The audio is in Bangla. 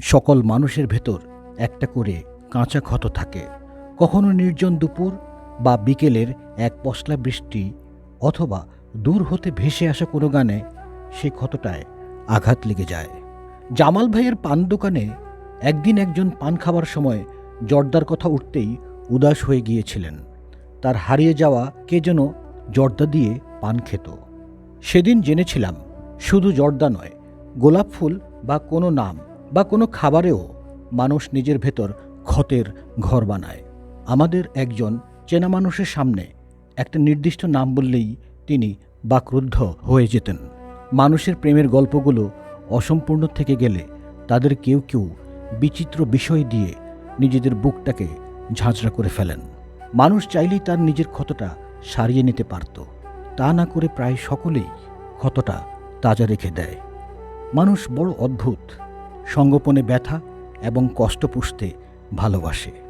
সকল মানুষের ভেতর একটা করে কাঁচা ক্ষত থাকে। কখনো নির্জন দুপুর বা বিকেলের এক পশলা বৃষ্টি অথবা দূর হতে ভেসে আসা কোনো গানে সেই ক্ষতটায় আঘাত লেগে যায়। জামাল ভাইয়ের পান দোকানে একদিন একজন পান খাবার সময় জর্দার কথা উঠতেই উদাস হয়ে গিয়েছিলেন। তার হারিয়ে যাওয়া কে যেন জর্দা দিয়ে পান খেত। সেদিন জেনেছিলাম, শুধু জর্দা নয়, গোলাপ ফুল বা কোনো নাম বা কোনো খাবারেও মানুষ নিজের ভেতর ক্ষতের ঘর বানায়। আমাদের একজন চেনা মানুষের সামনে একটা নির্দিষ্ট নাম বললেই তিনি বাক্রুদ্ধ হয়ে যেতেন। মানুষের প্রেমের গল্পগুলো অসম্পূর্ণ থেকে গেলে তাদের কেউ কেউ বিচিত্র বিষয় দিয়ে নিজেদের বুকটাকে ঝাঁঝরা করে ফেলেন। মানুষ চাইলেই তার নিজের ক্ষতটা সারিয়ে নিতে পারত। তা না করে প্রায় সকলেই ক্ষতটা তাজা রেখে দেয়। মানুষ বড় অদ্ভুত সঙ্গোপনে ব্যথা এবং কষ্ট পুষতে ভালোবাসে।